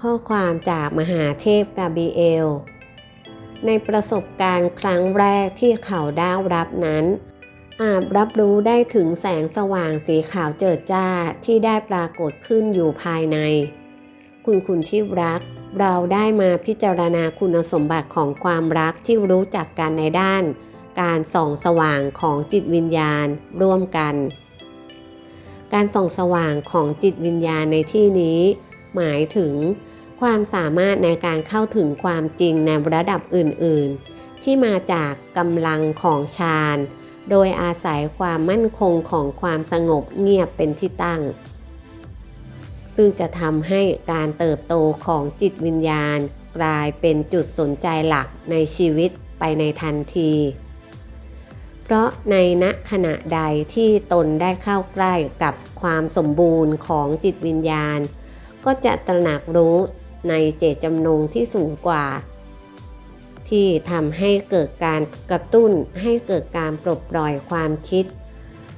ข้อความจากมหาเทพกาเบรีเอล ในประสบการณ์ครั้งแรกที่เขาได้รับนั้น อาจรับรู้ได้ถึงแสงสว่างสีขาวเจิดจ้าที่ได้ปรากฏขึ้นอยู่ภายใน คุณคุณที่รัก เราได้มาพิจารณาคุณสมบัติของความรักที่รู้จักกันในด้าน การส่องสว่างของจิตวิญญาณร่วมกันการส่องสว่างของจิตวิญญาณในที่นี้ หมายถึง ความสามารถในการเข้าถึงความจริงในระดับอื่นๆ ที่มาจากกำลังของฌานโดยอาศัยความมั่นคงของความสงบเงียบเป็นที่ตั้ง ซึ่งจะทำให้การเติบโตของจิตวิญญาณ กลายเป็นจุดสนใจหลักในชีวิตไปในทันที เพราะในณขณะใดที่ตนได้เข้าใกล้กับความสมบูรณ์ของจิตวิญญาณ ก็จะตระหนักรู้ ในเจตจำนงที่สูงกว่า ที่ทำให้เกิดการกระตุ้นให้เกิดการปลดปล่อยความคิด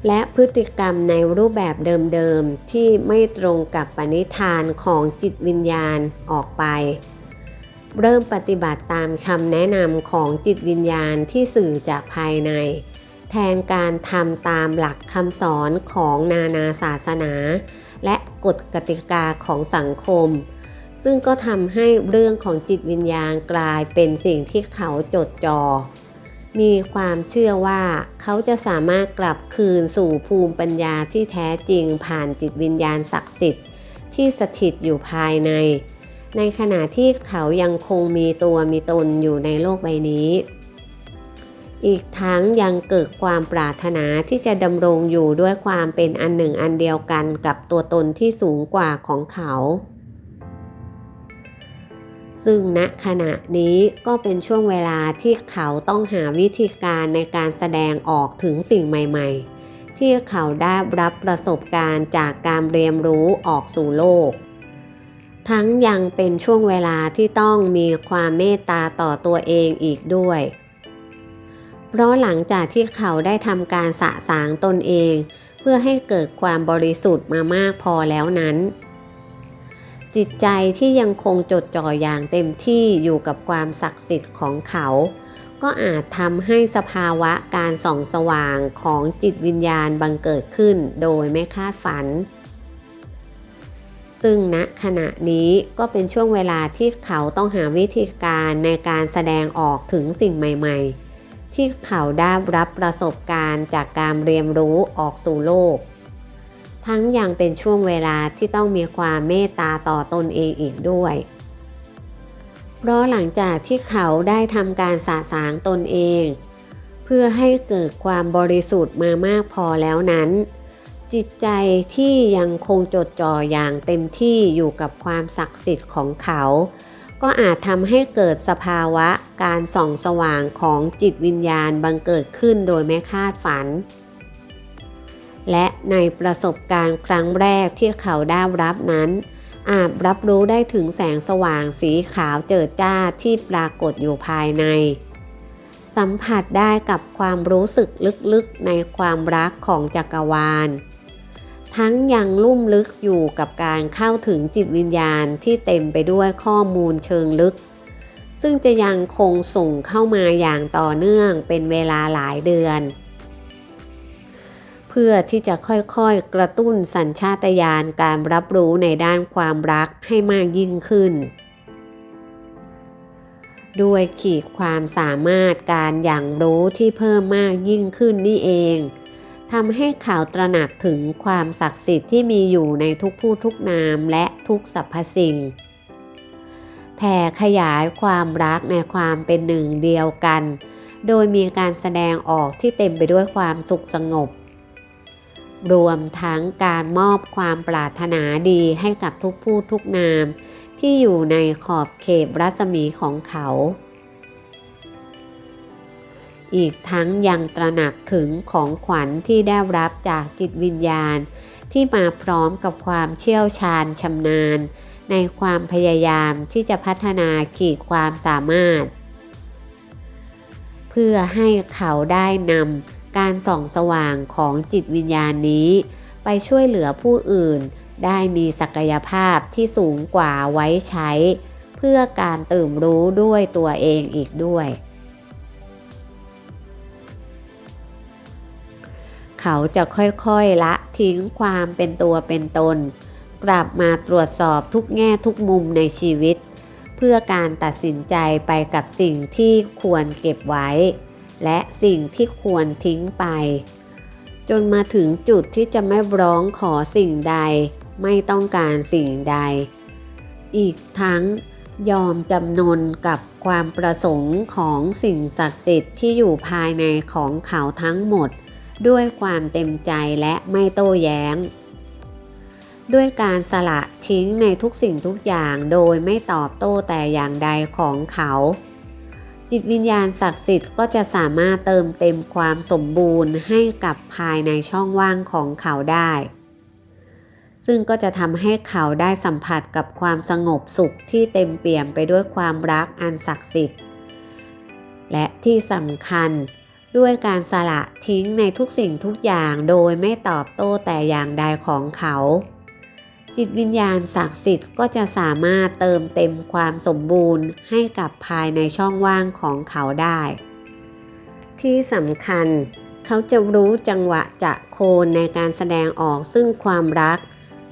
และพฤติกรรมในรูปแบบเดิมๆ ที่ไม่ตรงกับปณิธานของจิตวิญญาณออกไปเริ่มปฏิบัติตามคำแนะนำของจิตวิญญาณที่สื่อจากภายใน แทนการทำตามหลักคำสอนของนานาศาสนา และกฎกติกาของสังคม ซึ่งก็ทำให้เรื่องของจิตวิญญาณกลายเป็นสิ่งที่เขาจดจอ่อมีความเชื่อว่าเขาจะสามารถกลับคืนสู่ภูมิปัญญาที่แท้จริงผ่านจิตวิญญาณศักดิ์สิทธิ์ที่สถิตอยู่ภายใน ในขณะที่เขายังคงมีตัวมีตนอยู่ในโลกใบนี้ อีกทั้งยังเกิดความปรารถนาที่จะดำรงอยู่ด้วยความเป็นอันหนึ่งอันเดียวกันกับตัวตนที่สูงกว่าของเขา ซึ่งณขณะนี้ก็เป็นช่วงเวลาที่เขาต้องหาวิธีการในการแสดงออกถึงสิ่งใหม่ ๆ ที่เขาได้รับประสบการณ์จากการเรียนรู้ออกสู่โลก ทั้งยังเป็นช่วงเวลาที่ต้องมีความเมตตาต่อตัวเองอีกด้วย เพราะหลังจากที่เขาได้ทำการสะสางตนเอง เพื่อให้เกิดความบริสุทธิ์มามากพอแล้วนั้น จิตใจที่ยังคงจดจ่ออย่างเต็มที่อยู่กับความศักดิ์สิทธิ์ของเขา ก็อาจทำให้สภาวะการส่องสว่างของจิตวิญญาณบังเกิดขึ้นโดยไม่คาดฝัน ซึ่งณขณะนี้ก็เป็นช่วงเวลาที่เขาต้องหาวิธีการในการแสดงออกถึงสิ่งใหม่ๆ ที่เขาได้รับประสบการณ์จากการเรียนรู้ออกสู่โลก ทั้งยังเป็นช่วงเวลาที่ต้องมีความเมตตาต่อตนเองอีกด้วย เพราะหลังจากที่เขาได้ทำการสะสางตนเอง เพื่อให้เกิดความบริสุทธิ์มามากพอแล้วนั้น จิตใจที่ยังคงจดจ่ออย่างเต็มที่อยู่กับความศักดิ์สิทธิ์ของเขา ก็อาจทำให้เกิดสภาวะการส่องสว่างของจิตวิญญาณบังเกิดขึ้นโดยไม่คาดฝัน และในประสบการณ์ครั้งแรกที่เขาได้รับนั้น อาจรับรู้ได้ถึงแสงสว่างสีขาวเจิดจ้าที่ปรากฏอยู่ภายใน สัมผัสได้กับความรู้สึกลึกๆในความรักของจักรวาล ทั้งยังลุ่มลึกอยู่กับการเข้าถึงจิตวิญญาณที่เต็มไปด้วยข้อมูลเชิงลึก ซึ่งจะยังคงส่งเข้ามาอย่างต่อเนื่องเป็นเวลาหลายเดือน เพื่อที่จะค่อยๆกระตุ้นสัญชาตญาณการรับรู้ในด้านความรักให้มากยิ่งขึ้น ด้วยขีดความสามารถการอย่างรู้ที่เพิ่มมากยิ่งขึ้นนี่เองทำให้ข่าวตระหนักถึงความศักดิ์สิทธิ์ที่มีอยู่ในทุกผู้ทุกนามและทุกสรรพสิ่งแผ่ขยายความรักในความเป็นหนึ่งเดียวกัน โดยมีการแสดงออกที่เต็มไปด้วยความสุขสงบ รวมทั้งการมอบความปรารถนาดีให้กับทุกผู้ทุกนาม ที่อยู่ในขอบเขตรัศมีของเขา อีกทั้งยังตระหนักถึงของขวัญที่ได้รับจากจิตวิญญาณ ที่มาพร้อมกับความเชี่ยวชาญชำนาญ ในความพยายามที่จะพัฒนาขีดความสามารถ เพื่อให้เขาได้นำ การส่องสว่างของจิตวิญญาณนี้ ไปช่วยเหลือผู้อื่น ได้มีศักยภาพที่สูงกว่าไว้ใช้ เพื่อการตื่นรู้ด้วยตัวเองอีกด้วย เขาจะค่อยๆละทิ้งความเป็นตัวเป็นตน กลับมาตรวจสอบทุกแง่ทุกมุมในชีวิต เพื่อการตัดสินใจไปกับสิ่งที่ควรเก็บไว้ และสิ่งที่ควรทิ้งไป จนมาถึงจุดที่จะไม่ร้องขอสิ่งใด ไม่ต้องการสิ่งใด อีกทั้งยอมจำนนกับความประสงค์ของสิ่งศักดิ์สิทธิ์ที่อยู่ภายในของเขาทั้งหมด ด้วยความเต็มใจและไม่โต้แย้ง ด้วยการสละทิ้งในทุกสิ่งทุกอย่างโดยไม่ตอบโต้แต่อย่างใดของเขา จิตวิญญาณศักดิ์สิทธิ์ก็จะสามารถเติมเต็มความสมบูรณ์ให้กับภายในช่องว่างของเขาได้ ซึ่งก็จะทำให้เขาได้สัมผัสกับความสงบสุขที่เต็มเปี่ยมไปด้วยความรักอันศักดิ์สิทธิ์ และที่สำคัญด้วยการสละทิ้งในทุกสิ่งทุกอย่างโดยไม่ตอบโต้แต่อย่างใดของเขา จิตวิญญาณศักดิ์สิทธิ์ก็จะสามารถเติมเต็มความสมบูรณ์ให้กับภายในช่องว่างของเขาได้ ที่สำคัญ เขาจะรู้จังหวะจะโคนในการแสดงออกซึ่งความรัก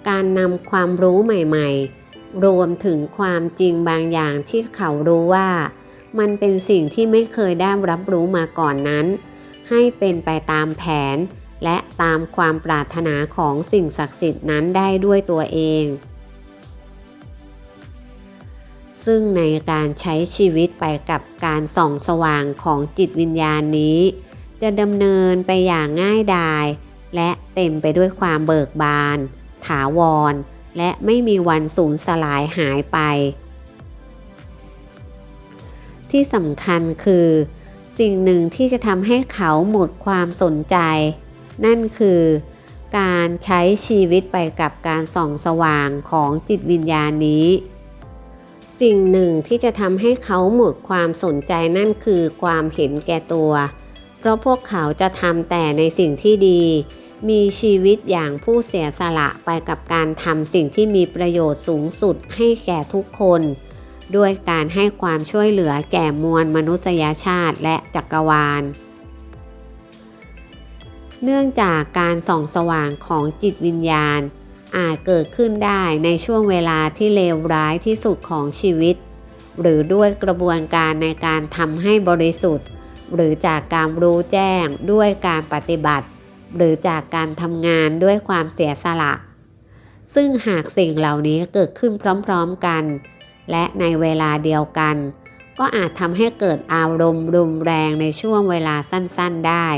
การนำความรู้ใหม่ๆ รวมถึงความจริงบางอย่างที่เขารู้ว่า มันเป็นสิ่งที่ไม่เคยได้รับรู้มาก่อนนั้น ให้เป็นไปตามแผน และตามความปรารถนาของสิ่งศักดิ์สิทธิ์นั้นได้ด้วยตัวเอง ซึ่งในการใช้ชีวิตไปกับการส่องสว่างของจิตวิญญาณนี้ จะดำเนินไปอย่างง่ายดาย และเต็มไปด้วยความเบิกบาน ถาวร และไม่มีวันสูญสลายหายไป ที่สำคัญคือสิ่งหนึ่งที่จะทำให้เขาหมดความสนใจ นั่นคือการใช้ชีวิตไปกับการส่องสว่างของจิตวิญญาณนี้ สิ่งหนึ่งที่จะทำให้เขาหมดความสนใจนั่นคือความเห็นแก่ตัว เพราะพวกเขาจะทำแต่ในสิ่งที่ดี มีชีวิตอย่างผู้เสียสละไปกับการทำสิ่งที่มีประโยชน์สูงสุดให้แก่ทุกคน ด้วยการให้ความช่วยเหลือแก่มวลมนุษยชาติและจักรวาล เนื่องจากการส่องสว่างของจิตวิญญาณ อาจเกิดขึ้นได้ในช่วงเวลาที่เลวร้ายที่สุดของชีวิต หรือด้วยกระบวนการในการทำให้บริสุทธิ์ หรือจากการรู้แจ้งด้วยการปฏิบัติ หรือจากการทำงานด้วยความเสียสละ ซึ่งหากสิ่งเหล่านี้เกิดขึ้นพร้อมๆกัน และในเวลาเดียวกัน ก็อาจทำให้เกิดอารมณ์รุนแรงในช่วงเวลาสั้น ๆได้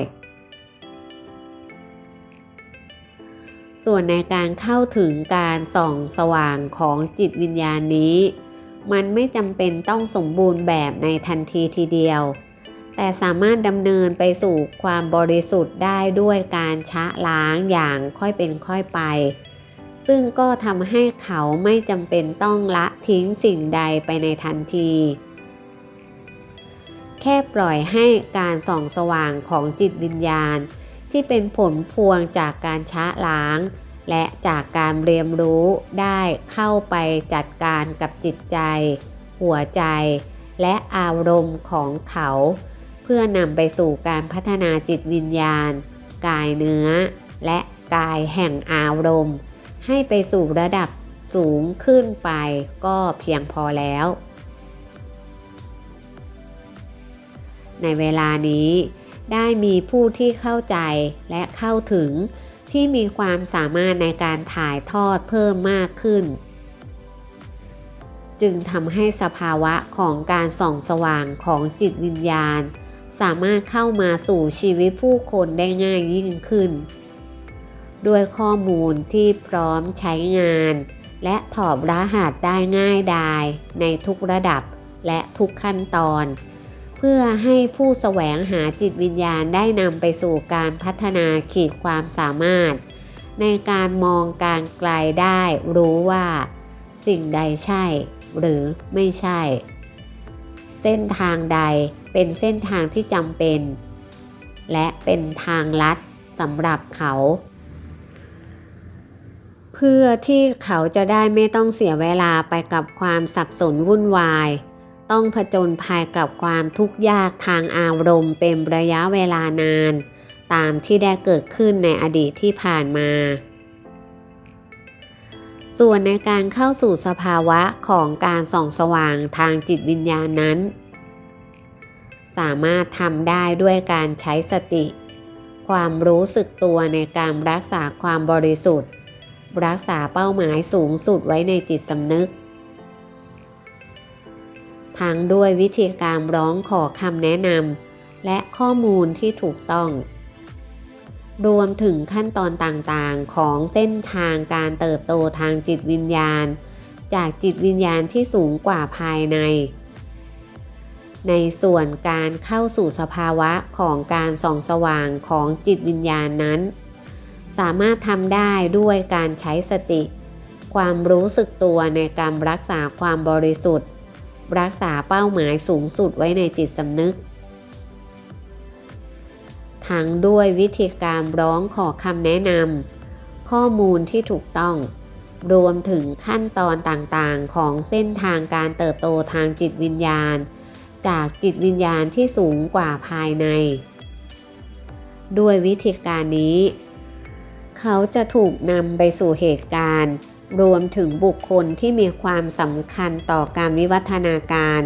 ส่วนในการเข้าถึงการส่องสว่างของจิตวิญญาณนี้ มันไม่จำเป็นต้องสมบูรณ์แบบในทันทีทีเดียว แต่สามารถดำเนินไปสู่ความบริสุทธิ์ได้ด้วยการชะล้างอย่างค่อยเป็นค่อยไป ซึ่งก็ทำให้เขาไม่จำเป็นต้องละทิ้งสิ่งใดไปในทันที แค่ปล่อยให้การส่องสว่างของจิตวิญญาณ ที่เป็นผลพวงจากการชะล้าง และจากการเรียนรู้ได้เข้าไปจัดการกับจิตใจ หัวใจ และอารมณ์ของเขา เพื่อนำไปสู่การพัฒนาจิตวิญญาณ กายเนื้อ และกายแห่งอารมณ์ ให้ไปสู่ระดับสูงขึ้นไปก็เพียงพอแล้ว ในเวลานี้ ได้มีผู้ที่เข้าใจและเข้าถึง ที่มีความสามารถในการถ่ายทอดเพิ่มมากขึ้น จึงทำให้สภาวะของการส่องสว่างของจิตวิญญาณ สามารถเข้ามาสู่ชีวิตผู้คนได้ง่ายยิ่งขึ้น ด้วยข้อมูลที่พร้อมใช้งาน และถอดรหัสได้ง่ายดายในทุกระดับและทุกขั้นตอน พื่อให้ผู้แสวงหาจิตวิญญาณได้นำไปสู่การพัฒนาขีดความสามารถ ในการมองการไกลได้รู้ว่า สิ่งใดใช่ หรือไม่ใช่ เส้นทางใดเป็นเส้นทางที่จำเป็น และเป็นทางลัดสำหรับเขา เพื่อที่เขาจะได้ไม่ต้องเสียเวลาไปกับความสับสนวุ่นวาย ต้องผจญภัยกับความทุกข์ยากทางอารมณ์เป็นระยะเวลานาน ตามที่ได้เกิดขึ้นในอดีตที่ผ่านมา ส่วนในการเข้าสู่สภาวะของการส่องสว่างทางจิตวิญญาณนั้น สามารถทำได้ด้วยการใช้สติ ความรู้สึกตัวในการรักษาความบริสุทธิ์ รักษาเป้าหมายสูงสุดไว้ในจิตสำนึก ทั้งด้วยวิธีการร้องขอคำแนะนำและข้อมูลที่ถูกต้อง รวมถึงขั้นตอนต่างๆ ของเส้นทางการเติบโตทางจิตวิญญาณ จากจิตวิญญาณที่สูงกว่าภายใน ในส่วนการเข้าสู่สภาวะของการส่องสว่างของจิตวิญญาณนั้น สามารถทำได้ด้วยการใช้สติ ความรู้สึกตัวในการรักษาความบริสุทธิ์ รักษาเป้าหมายสูงสุดไว้ในจิตสำนึก ทั้งด้วยวิธีการร้องขอคำแนะนำข้อมูลที่ถูกต้อง รวมถึงขั้นตอนต่างๆ ของเส้นทางการเติบโตทางจิตวิญญาณ จากจิตวิญญาณที่สูงกว่าภายใน ด้วยวิธีการนี้ เขาจะถูกนำไปสู่เหตุการณ์ รวมถึงบุคคลที่มีความสำคัญต่อการวิวัฒนาการ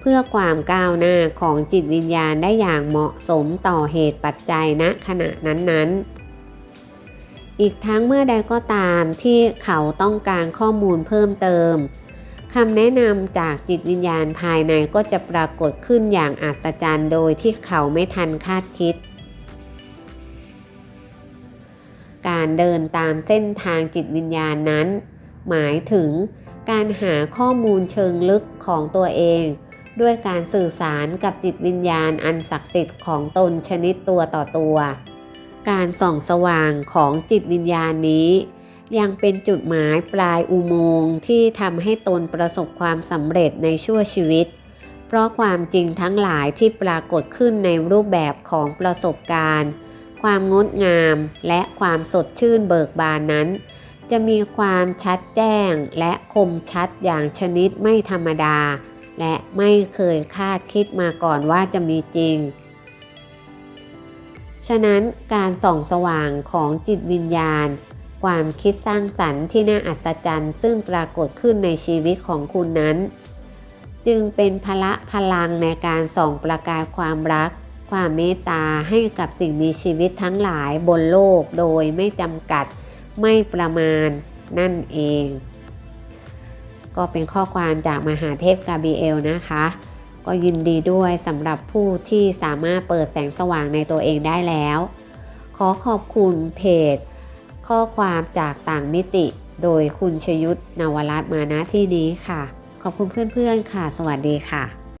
เพื่อความก้าวหน้าของจิตวิญญาณได้อย่างเหมาะสมต่อเหตุปัจจัยณขณะนั้นๆ อีกทั้งเมื่อใดก็ตามที่เขาต้องการข้อมูลเพิ่มเติมคำแนะนำจากจิตวิญญาณภายในก็จะปรากฏขึ้นอย่างอัศจรรย์โดยที่เขาไม่ทันคาดคิด การเดินตามเส้นทางจิตวิญญาณนั้น หมายถึงการหาข้อมูลเชิงลึกของตัวเอง ด้วยการสื่อสารกับจิตวิญญาณอันศักดิ์สิทธิ์ของตนชนิดตัวต่อตัว การส่องสว่างของจิตวิญญาณนี้ ยังเป็นจุดหมายปลายอุโมงค์ที่ทำให้ตนประสบความสำเร็จในชั่วชีวิต เพราะความจริงทั้งหลายที่ปรากฏขึ้นในรูปแบบของประสบการณ์ ความงดงามและความสดชื่นเบิกบานนั้น จะมีความชัดแจ้งและคมชัดอย่างชนิดไม่ธรรมดา และไม่เคยคาดคิดมาก่อนว่าจะมีจริง ฉะนั้นการส่องสว่างของจิตวิญญาณ ความคิดสร้างสรรค์ที่น่าอัศจรรย์ซึ่งปรากฏขึ้นในชีวิตของคุณนั้น จึงเป็นพละพลังในการส่องประกายความรัก ความเมตตาให้กับสิ่งมีชีวิตทั้งหลายบนโลกโดยไม่จำกัด ไม่ประมาณนั่นเอง ก็เป็นข้อความจากมหาเทพกาเบรีเอลนะคะ ก็ยินดีด้วยสำหรับผู้ที่สามารถเปิดแสงสว่างในตัวเองได้แล้ว ขอขอบคุณเพจ ข้อความจากต่างมิติ โดยคุณชยุทธนวรัตน์มาณที่นี้ค่ะ ขอบคุณเพื่อนๆค่ะ สวัสดีค่ะ